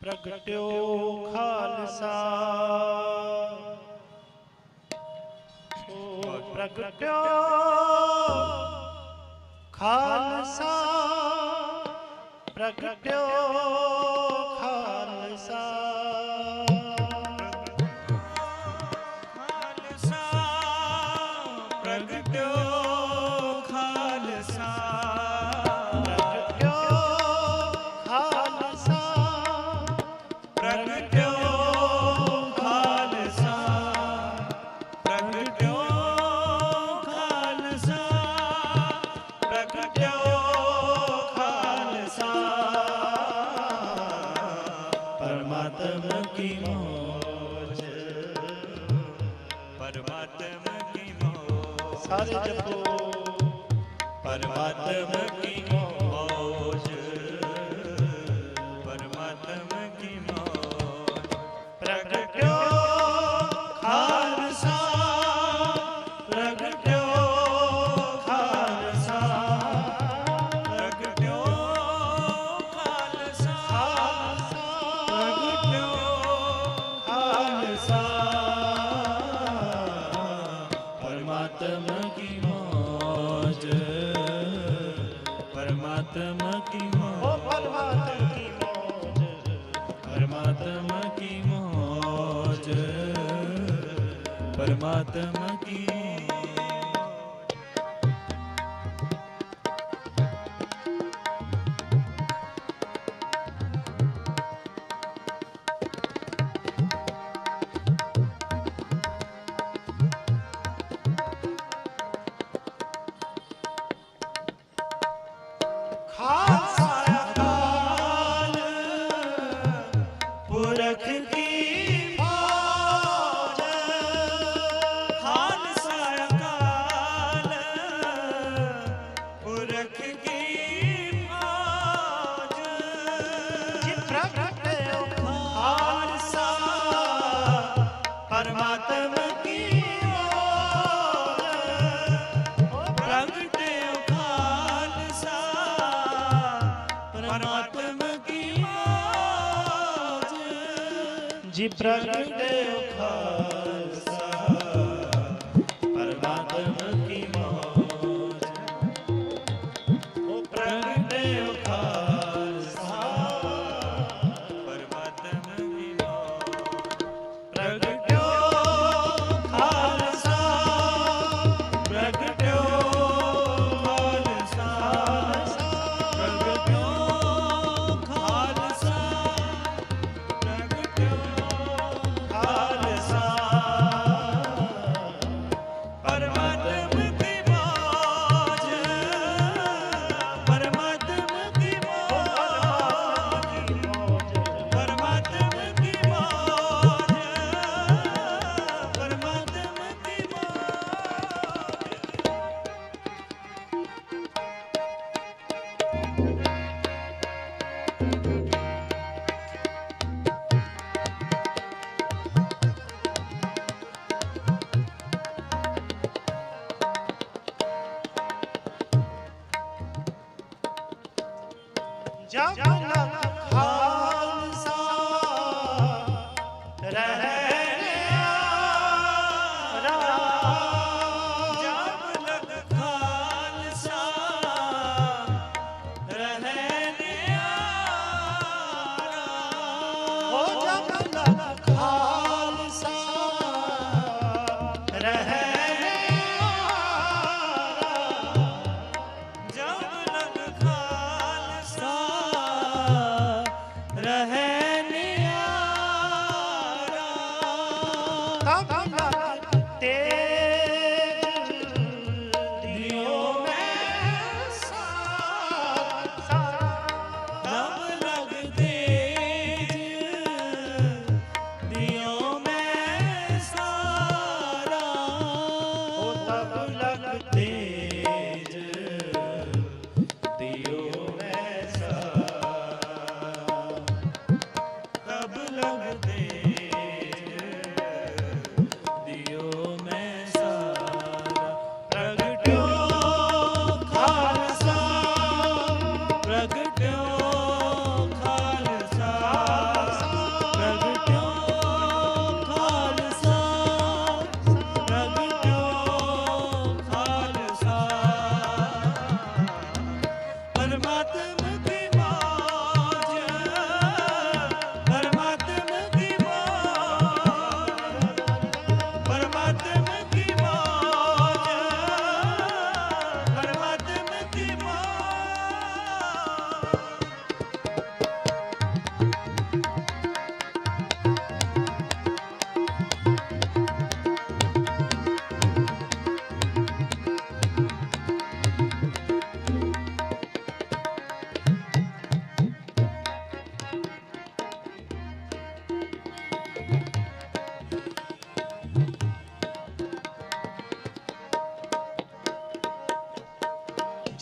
ਪ੍ਰਗਟਿਓ ਖਾਲਸਾ। ਓ ਪ੍ਰਗਟਿਓ ਖਾਲਸਾ ਪ੍ਰਗਟਿਓ ਪਰਮਾਤਮਾ ਕੀ ਮੋਜ ਮੋਜ ਪਰਮਾਤਮਾ ਕੀ ਮੋਜ ਪਰਮਾਤਮਾ ਕੀ ਜੀ ਪ੍ਰਗਟ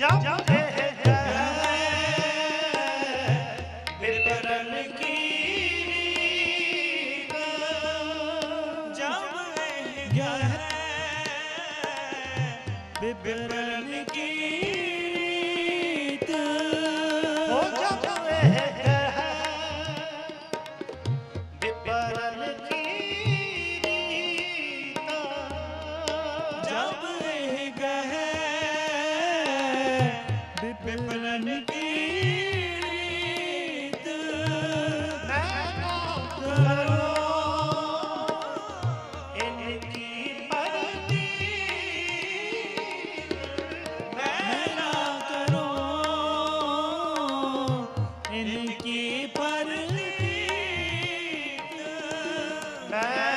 ਜਬ ਇਹ Amen.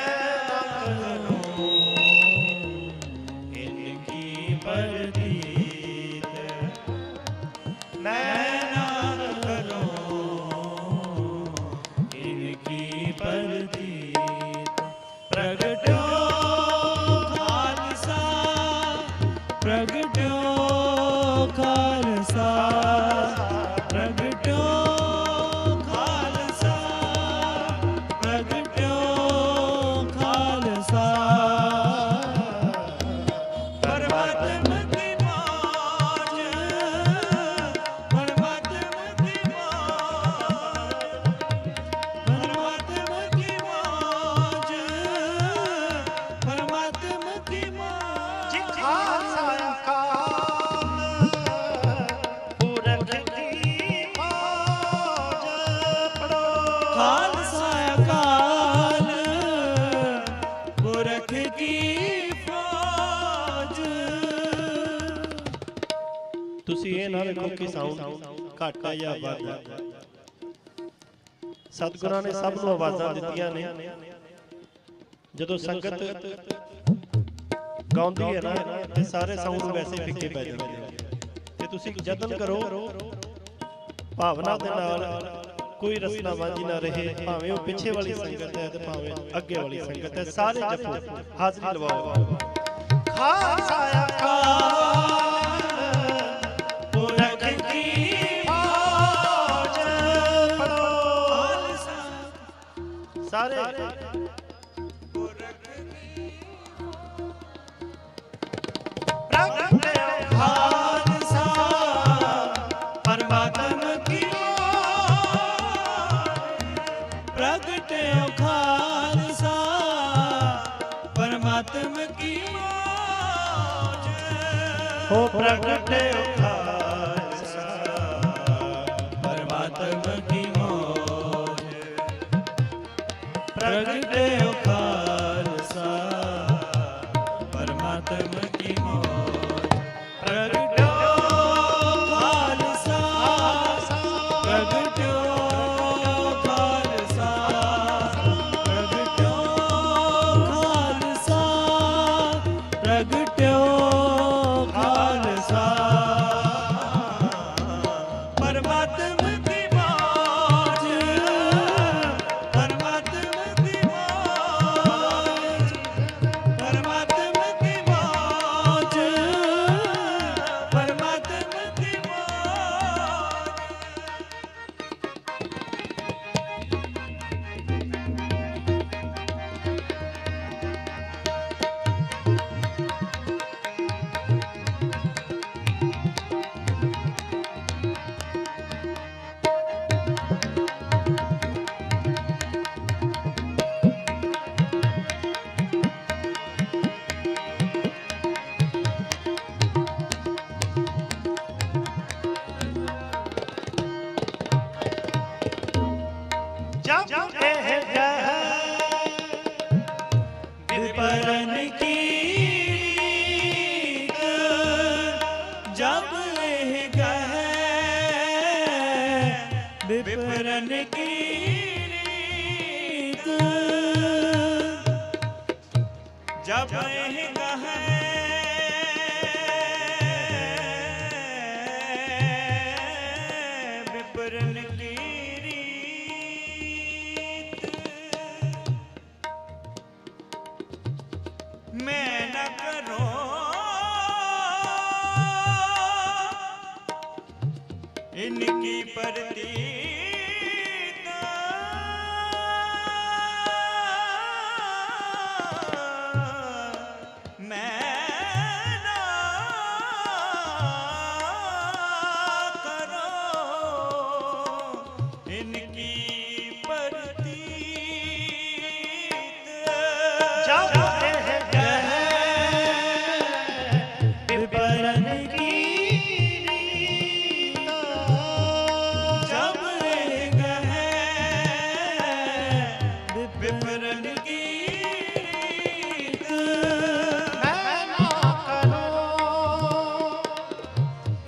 ਖਾਲਸਾ ਅਕਾਲ। ਪੁਰਖ ਕੀ ਫੌਜ। ਤੁਸੀਂ ਇਹ ਨਾ ਵੇਖੋ ਕਿ ਸਾਊਂਡ ਘੱਟ ਆ ਜਾਂ ਵੱਧ ਆ ਸਤਿਗੁਰਾਂ ਨੇ ਸਭ ਨੂੰ ਆਵਾਜ਼ਾਂ ਦਿੱਤੀਆਂ ਨੇ। ਜਦੋਂ ਸੰਗਤ ਗਾਉਂਦੀ ਹੈ ਨਾ, ਤੇ ਸਾਰੇ ਸਾਊਂਡ ਵੈਸੇ ਫਿੱਕੇ ਪੈ ਜਾਂਦੇ ਤੇ ਤੁਸੀਂ ਯਤਨ ਕਰੋ, ਭਾਵਨਾ ਦੇ ਨਾਲ ਕੋਈ ਰਸਨਾ ਵਾਂਝੀ ਨਾ ਰਹੇ, ਭਾਵੇਂ ਉਹ ਪਿੱਛੇ ਵਾਲੀ ਸੰਗਤ ਹੈ ਤੇ ਭਾਵੇਂ ਅੱਗੇ ਵਾਲੀ ਸੰਗਤ ਹੈ, ਸਾਰੇ ਜਪੋ ਹਾਜ਼ਰੀ ਲਵਾਓ। ਖਾਲਸਾ ਕਾਲ ਸਾਰੇ ਪ੍ਰਗਟਿਓ ਖਾਲਸਾ ਪਰਮਾਤਮ ਕੀ ਮੌਜ ਹੋ। ਪ੍ਰਗਟਿਓ ਖਾਲਸਾ ਪਰਮਾਤਮ ਕੀ ਮੌਜ ਪ੍ਰਗਟਿਓ ਖਾਲਸਾ ਪਰਮਾਤਮ ਕੀ ਮੌਜ ਪ੍ਰਗਟਿਓ ਖਾਲਸਾ ਪ੍ਰਗਟਿਓ जाते हैं जा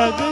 जग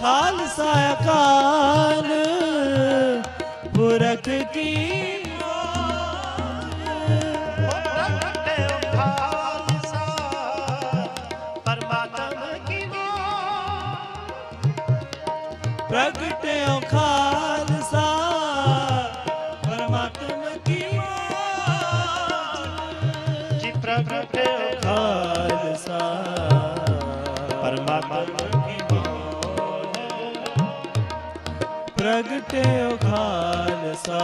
ਖਾਲਸਾ ਅਕਾਲ। ਪੁਰਖ ਕੀ ਪ੍ਰਗਟਿਓ ਖਾਲਸਾ। ਪਰਮਾਤਮ ਜੀ ਪ੍ਰਗਟਿਓ ਖਾਲਸਾ। ਪਰਮਾਤਮਾ ਕੀ ਪ੍ਰਗਟਿਓ ਖਾਲਸਾ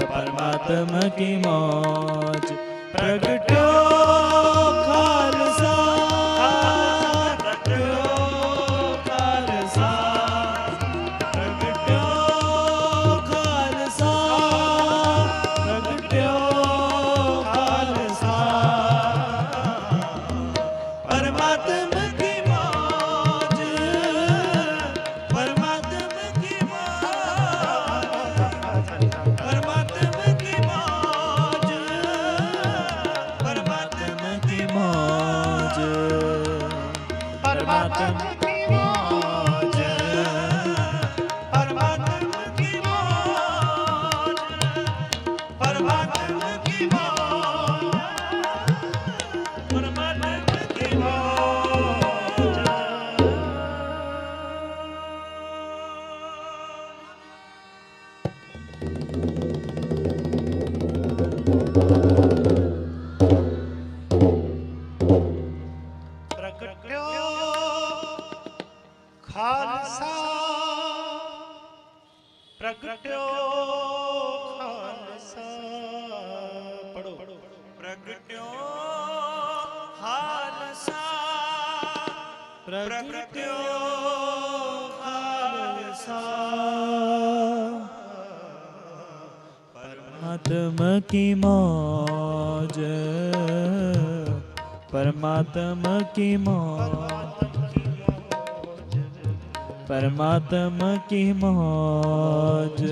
ਪਰਮਾਤਮ ਕੀ ਮੌਜ। ਪ੍ਰਗਟਿਓ ਖਾਲਸਾ ਪਰਮਾਤਮਾ ਪ੍ਰਗਟਿਓ ਖਾਲਸਾ ਪਰਮਾਤਮ ਕੀ ਮੌਜ ਪਰਮਾਤਮ ਕੀ ਮੌਜ ਪਰਮਾਤਮ ਕੀ ਮੌਜ